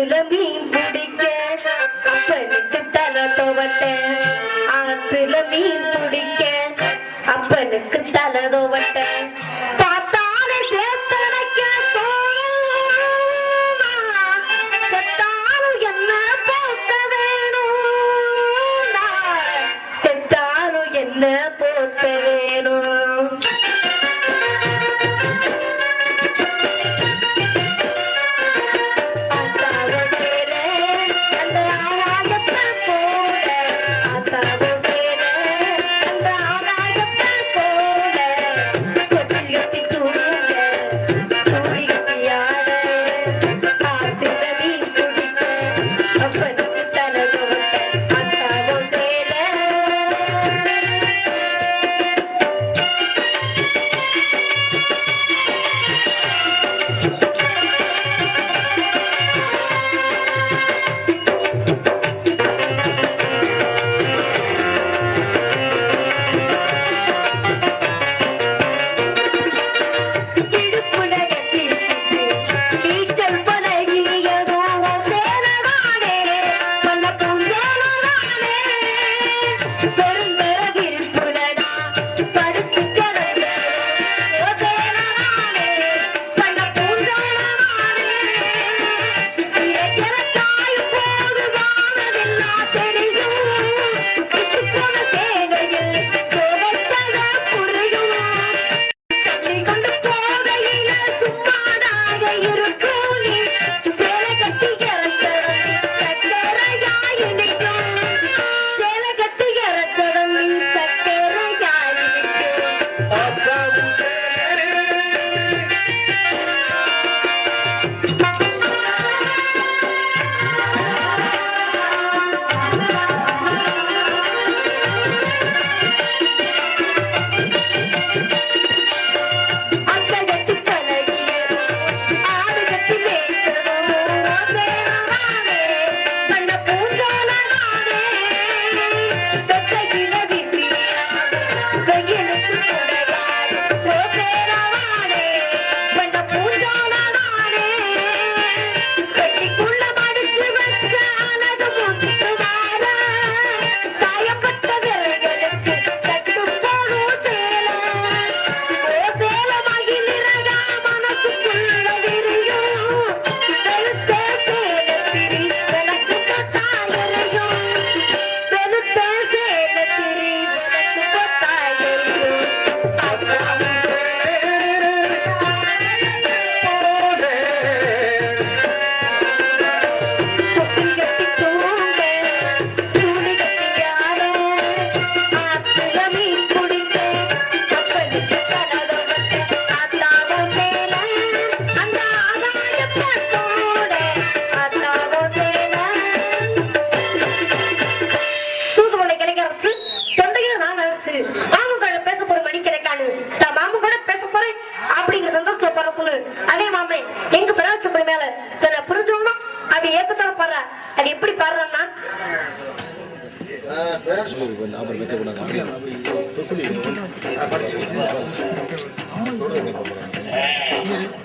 ஆத்துல மீன் பிடிக்க. அப்பனுக்கு தலை தோவட்ட. ஆத்துல மீன் பிடிக்க. அப்பனுக்கு தலை தோவட்ட.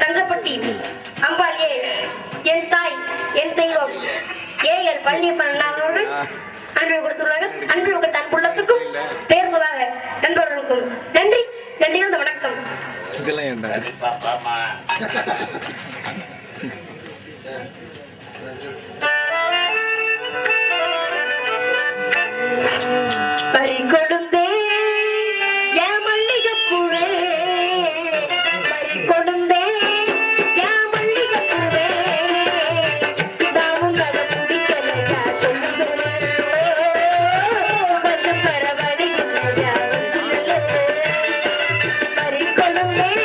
தங்கப்பட்டி அம்பாள் ஏ என் தாய் என் தெய்வம். ஏ என் பள்ளி பன்னெண்டாம் அன்பை கொடுத்துள்ளாங்க அன்பு உங்கள் தன் புள்ளத்துக்கும் பேர் சொல்லாத நண்பர்களுக்கும். நன்றி நன்றி வணக்கம். இதெல்லாம் Yeah.